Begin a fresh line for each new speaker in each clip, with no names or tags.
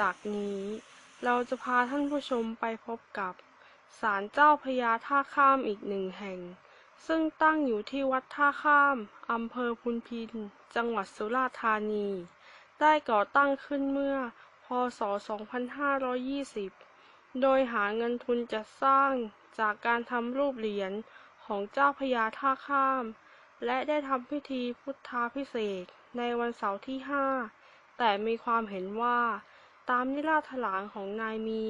จากนี้ เราจะพาท่านผู้ชมไปพบกับศาลเจ้าพญาท่าข้ามอีกหนึ่งแห่ง ซึ่งตั้งอยู่ที่วัดท่าข้ามอำเภอพุนพิน จังหวัดสุราษฎร์ธานี ได้ก่อตั้งขึ้นเมื่อ พศ 2520 โดยหาเงินทุนจัดสร้างจากการทำรูปเหรียญของเจ้าพญาท่าข้าม และได้ทำพิธีพุทธาพิเศษในวันเสาร์ที่ 5 แต่มีความเห็นว่า ตามนิราศถลางของนายมี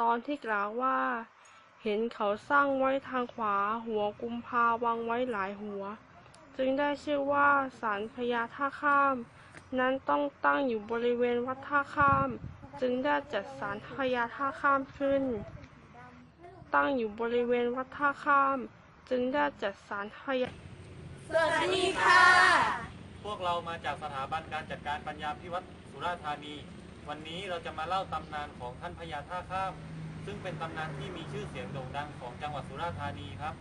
ตอนที่กล่าวว่า เห็นเขาสร้างไว้ทางขวาหัวกุมภาวางไว้หลายหัว จึงได้ชื่อว่าศาลพญาท่าข้าม นั้นต้องตั้งอยู่บริเวณวัดท่าข้าม จึงได้จัดศาลพญาท่าข้ามขึ้น ตั้งอยู่บริเวณวัดท่าข้าม จึงได้จัดศาลพญา
สวัสดีค่ะ
พวกเรามาจากสถาบันการจัดการปัญญาพิวัตรสุราษฎร์ธานี วันนี้เราจะมาเล่าตำนานของท่านพญาท่าข้าม ซึ่งเป็นตำนานที่มีชื่อเสียงโด่งดังของจังหวัดสุราษฎร์ธานีครับ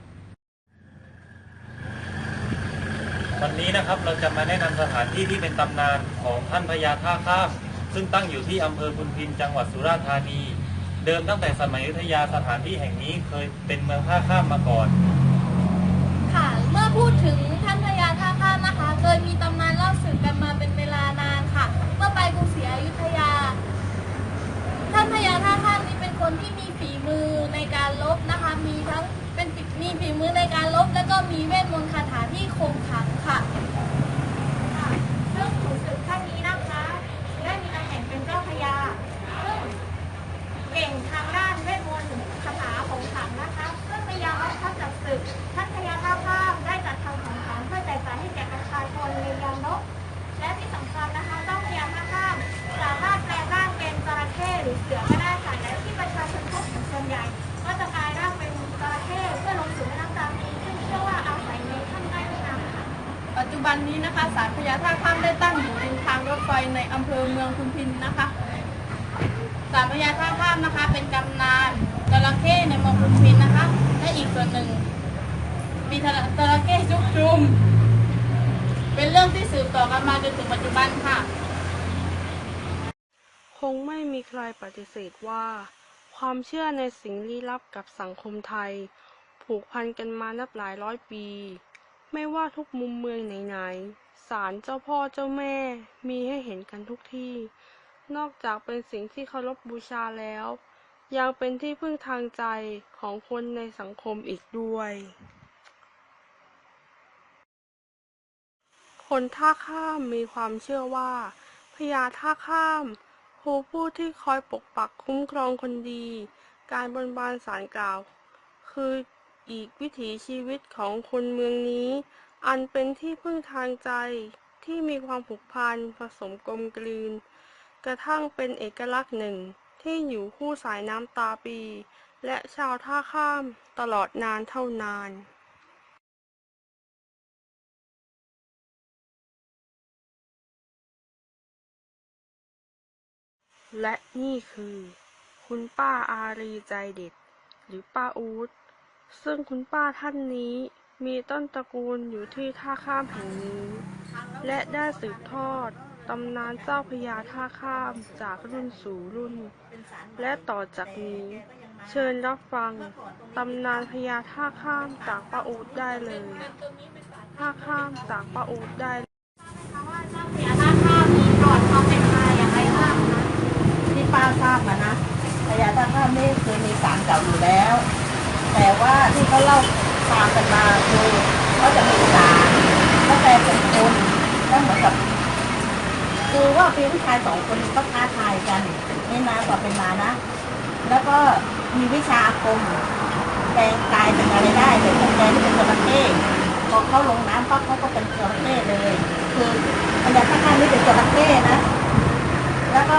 วันนี้นะครับเราจะมาแนะนำสถานที่ที่เป็นตำนานของท่านพญาท่าข้าม ซึ่งตั้งอยู่ที่อำเภอพุนพินจังหวัดสุราษฎร์ธานี เดิมตั้งแต่สมัยอยุธยาสถานที่แห่งนี้เคยเป็นเมืองท่าข้ามมาก่อน
ค่ะเมื่อพูดถึงท่านพญาท่าข้ามนะคะ เคยมีตำนานเล่าสืบกันมาเป็นเวลานานค่ะ เมื่อไปกรุงศรีอยุธยา ท่านพญาท่าข้ามนี้เป็น คนที่มีฝีมือในการลบนะคะ มีทั้งเป็นฝีมีฝีมือในการลบ แล้วก็มีเวทมนต์คาถาที่คมขังค่ะ
ค่ะซึ่งขุนศึกท่านนี้นะคะ ได้มีตำแหน่งเป็นเจ้าพญาซึ่งเก่งทางด้านเวทมนต์คาถาของขังนะคะซึ่งในยามรับพัดจับศึกท่าน นะคะศา
ลพญาท่าข้ามได้ตั้งอยู่ริมทางรถไฟในอำเภอเมืองพุนพินนะคะศาลพญาท่าข้ามนะคะ เป็นกำนานจระเข้ในเมืองพุนพินนะคะ และอีกส่วนหนึ่งมีจระเข้จุกจุมเป็นเรื่องที่สืบต่อกันมาจนถึงปัจจุบันค่ะ
คงไม่มีใครปฏิเสธว่า ความเชื่อในสิ่งลี้ลับกับสังคมไทย ผูกพันกันมานับหลายร้อยปี ไม่ว่าทุกมุมเมืองไหนๆ ศาลเจ้าพ่อเจ้าแม่มีให้เห็นกันทุกที่ นอกจากเป็นสิ่งที่เคารพบูชาแล้ว ยังเป็นที่พึ่งทางใจของคนในสังคมอีกด้วย คนท่าข้ามมีความเชื่อว่าพญาท่าข้ามคือผู้ที่คอยปกปักคุ้มครองคนดี การบนบานสารกล่าว คืออีกวิถีชีวิตของคนเมืองนี้ อันเป็นที่พึ่งทางใจที่มีความผูกพันผสมกลมกลืน กระทั่งเป็นเอกลักษณ์หนึ่งที่อยู่คู่สายน้ำตาปี และชาวท่าข้ามตลอดนานเท่านานและนี่คือ คุณป้าอารีใจเด็ด หรือป้าอูดซึ่งคุณป้าท่านนี้ มีต้นตระกูลอยู่ที่ท่าข้ามแห่งนี้ และได้สืบทอดตำนานเจ้าพญาท่าข้ามจากรุ่นสู่รุ่น และต่อจากนี้ เชิญรับฟังตำนานพญาท่าข้ามจากป้าอูดได้เลย ท่าข้ามจากป้าอูดได้
ที่ป้าทราบมานะพญาท่าข้ามนี่เคยมีสารเก่าอยู่แล้ว แต่ว่าที่เขาเล่า ตามกันมาคือเขาจะมีสารแล้วแต่เป็นคนแล้วเหมือนกับคือว่าพี่ผู้ชายสองคนก็ท้าทายกันนี่นากว่าเป็นมานะ แล้วก็มีวิชาอาคมแปลงกายเป็นอะไรได้แต่คนแปลงเป็นจระเข้พอเขาลงน้ำปั๊บเขาก็เป็นจระเข้เลย คือพญาท่าข้ามนี่เป็นจระเข้นะแล้วก็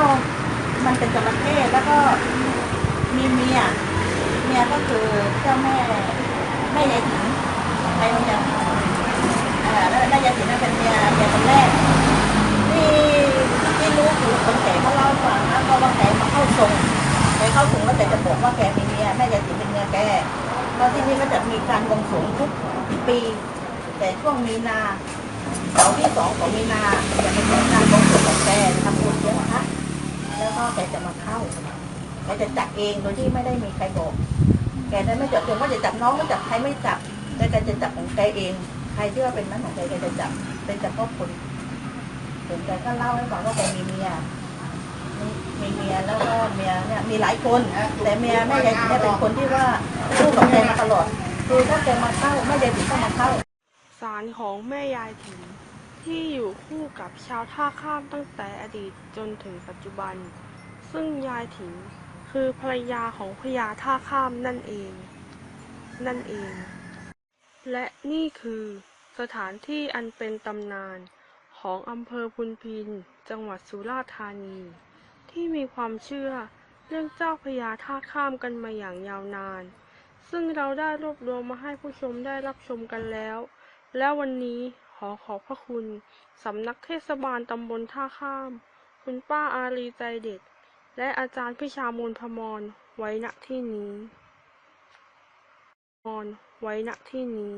มันเป็นจระเข้แล้วก็มีเมียเมียก็คือเจ้าแม่ แม่ยายถิงใครมันจะเอ่อแล้วแม่ยายถิงนั่นเป็นเมียเมียคนแรกที่ที่รู้คือคนแก่เขาเล่าให้ฟังนะก็ว่าแกมาเข้าทรงแกเข้าทรงแล้วแต่จะบอกว่าแกมีเมียแม่ยายถิงเป็นเมียแกแล้วที่นี่ก็จะมีการบวงสรวงทุกปี แต่ช่วงมีนาเสาร์ที่สองของมีนาจะเป็นการบวงสรวงของแกทำบุญเยอะนะคะแล้วก็แกจะมาเข้าแกจะจับเองโดยที่ไม่ได้มีใครบอก กจะไม่จับเองว่าจะจับน้องไม่จับใครไม่จับแต่แกจะจับของแกเอง ใครที่ว่าเป็นนั้นของแกแกจะจับเป็นจับครอบคนผมแกก็เล่าให้ฟังว่าแกมีเมียมีเมียแล้วก็เมียเนี่ยมีหลายคน แต่เมียแม่ยายเนี่ยเป็นคนที่ว่าสู้กับแกมาตลอดคือถ้าแกมาเข้าแม่ยายถึงต้องมาเข้า
สารของแม่ยายถิงที่อยู่คู่กับชาวท่าข้ามตั้งแต่อดีตจนถึงปัจจุบัน ซึ่งยายถิง คือภรรยาของพญาท่าข้ามนั่นเอง นั่นเอง และนี่คือสถานที่อันเป็นตำนานของอำเภอพุนพิน จังหวัดสุราษฎร์ธานี ที่มีความเชื่อเรื่องเจ้าพญาท่าข้ามกันมาอย่างยาวนาน ซึ่งเราได้รวบรวมมาให้ผู้ชมได้รับชมกันแล้ว และวันนี้ขอขอบพระคุณ สำนักเทศบาลตำบลท่าข้าม คุณป้าอารีใจเด็ด และอาจารย์พิชามูลพมรไว้ณที่นี้มรไว้ณที่นี้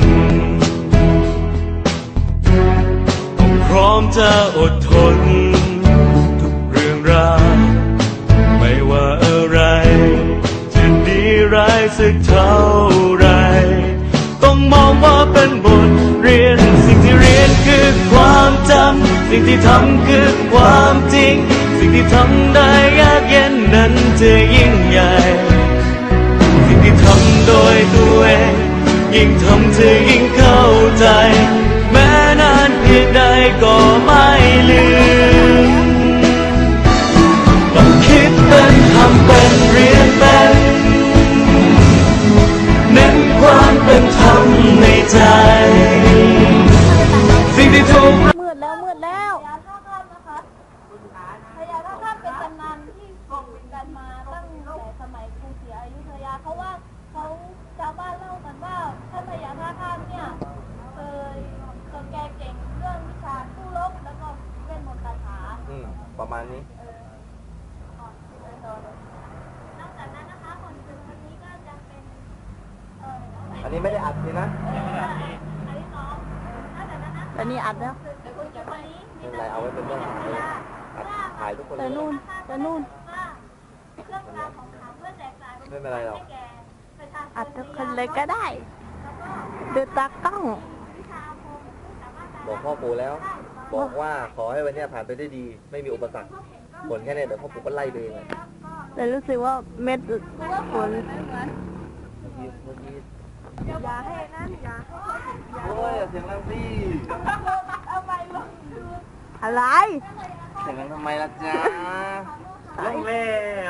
น ต้องพร้อมจะอดทน ทุกเรื่องราวไม่ว่าอะไร จะดีร้ายสักเท่าไร ต้องมองว่าเป็นบทเรียน สิ่งที่เรียนคือความจำ สิ่งที่ทำคือความจริง สิ่งที่ทำได้ยากเย็นนั้นจะยิ่งใหญ่ สิ่งที่ทำโดยตัวเอง ยิ่งทำเธอยิ่งเข้าใจ แม้นานเพียงใดก็ไม่ลืม นนี้
ไม่ได้อัดสินะ
อันที่สองนอกจากนั้นนะ
แต่นี่อัดแล้ว
เดี๋ยวคุณจะไปนี้
ไม่เป็นไรเอาไว้เป็นเรื่องหลังเลยอัดถ่ายทุกคนเลย
แต่นู่นแต่นู่น
ว่าเครื่องรางของขลังเพื่อแจกจ่าย
ไม่เป็นไรหรอก
ให้แก่ประชาชน
อัดทุกคนเลยก็ได้ ดูตากล้อง
วิชาอาคมซึ่งสามารถ
บอกพ่อปู่แล้ว บอกว่าขอให้วันเนี้ยผ่านไปได้ดี ไม่มีอุปสรรคผลแค่เนี้ยเดี๋ยวพ่อปู่ก็ไล่ไปเองอะ
แต่รู้สึกว่าเม็ดฝน
เมื่อกี้เมื่อกี้
อย่าให้นั่นอย่าให้
โอ้ยเสียงดังสิ
เอาไปลง
อะไร
เสียงดังทำไมล่ะจ๊ะ
ตาย
แล้ว